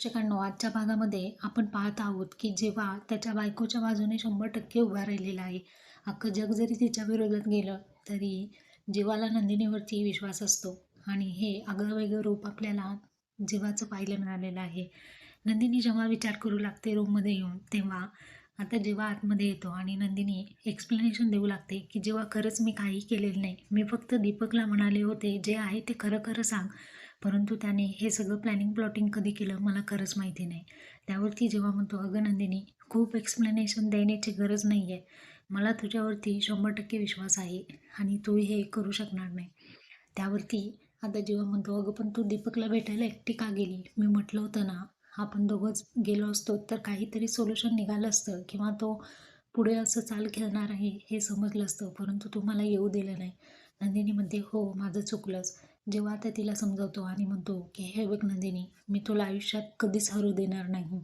शिक्षकांनो आजच्या भागामध्ये आपण पाहत आहोत की जेव्हा त्याच्या बायकोच्या बाजूने शंभर टक्के उभा राहिलेला आहे अख्खं जग जरी तिच्या विरोधात गेलं तरी जीवाला नंदिनीवरती विश्वास असतो. आणि हे आगळं वेगळं रूप आपल्याला जीवाचं पाहायला मिळालेलं आहे. नंदिनी जेव्हा विचार करू लागते रूममध्ये येऊन तेव्हा आता जेव्हा आतमध्ये येतो आणि नंदिनी एक्सप्लेनेशन देऊ लागते की जेव्हा खरंच मी काही केलेलं नाही मी फक्त दीपकला म्हणाले होते जे आहे ते खरं खरं सांग. परंतु त्याने हे सगळं प्लॅनिंग प्लॉटिंग कधी केलं मला खरंच माहिती नाही. त्यावरती जेव्हा म्हणतो अगं नंदिनी खूप एक्सप्लेनेशन देण्याची गरज नाही आहे मला तुझ्यावरती शंभर टक्के विश्वास आहे आणि तू हे करू शकणार नाही. त्यावरती आता जेव्हा म्हणतो अगं पण तू दीपकला भेटायला एकटी का गेली? मी म्हटलं होतं ना आपण दोघंच गेलो असतो तर काहीतरी सोल्युशन निघालं असतं किंवा तो पुढे असं चाल खेळणार आहे हे समजलं असतं परंतु तू मला येऊ दिलं नाही. नंदिनी म्हणते हो माझं चुकलंच. जेव्हा आता तिला समजावतो आणि म्हणतो की हे बघ नंदिनी मी तुला आयुष्यात कधीच हरू देणार नाही.